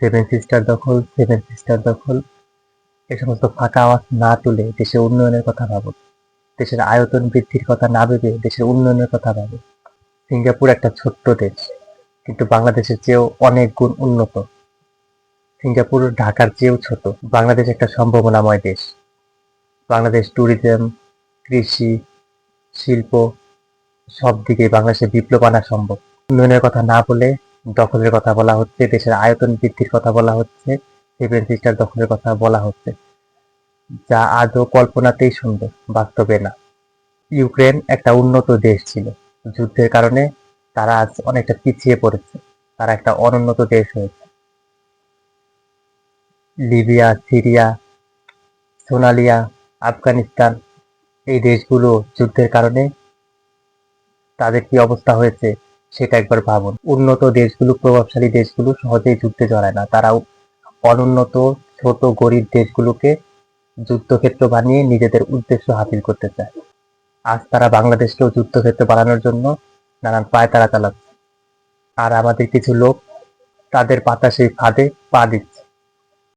Seven sister দখল seven sister দখল। এ সমস্ত ফাঁকা আওয়াজ না তুলে দেশের উন্নয়নের কথা ভাবুন দেশের আয়তন বৃদ্ধির কথা না ভেবে দেশের উন্নয়নের কথা ভাবুন সিঙ্গাপুর একটা ছোট্ট দেশ, কিন্তু বাংলাদেশের চেয়েও অনেক গুণ উন্নত। সিঙ্গাপুর ঢাকার চেয়েও ছোট, বাংলাদেশ একটা সম্ভাবনাময় দেশ। বাংলাদেশ ট্যুরিজম কৃষি, শিল্প, সব দিকে বাংলাদেশে বিপ্লব আনা সম্ভব। উন্নয়নের কথা না বলে দখলের কথা বলা হচ্ছে, দেশের আয়তন বৃদ্ধির কথা বলা হচ্ছে সেভেন সিস্টার দখলের কথা বলা হচ্ছে, যা আজও কল্পনাতেই সুন্দর বাস্তবে না। ইউক্রেন একটা উন্নত দেশ ছিল। যুদ্ধের কারণে তারা আজ অনেকটা পিছিয়ে পড়েছে। তারা একটা অনুন্নত দেশ হয়েছে। লিবিয়া, সিরিয়া, সোনালিয়া, আফগানিস্তান, এই দেশগুলো যুদ্ধের কারণে তাদের কি অবস্থা হয়েছে সেটা একবার ভাবুন। উন্নত দেশগুলো, প্রভাবশালী দেশগুলো সহজেই যুদ্ধে জড়ায় না। তারাও অনুন্নত, ছোট, গরিব দেশগুলোকে যুদ্ধক্ষেত্র বানিয়ে নিজেদের উদ্দেশ্য হাসিল করতে চায়। আজ তারা বাংলাদেশকেও যুদ্ধক্ষেত্র বানানোর জন্য নানান পায়তারা চালাচ্ছে। আর আমাদের কিছু লোক তাদের পাতা সেই ফাঁদে পা দিচ্ছে।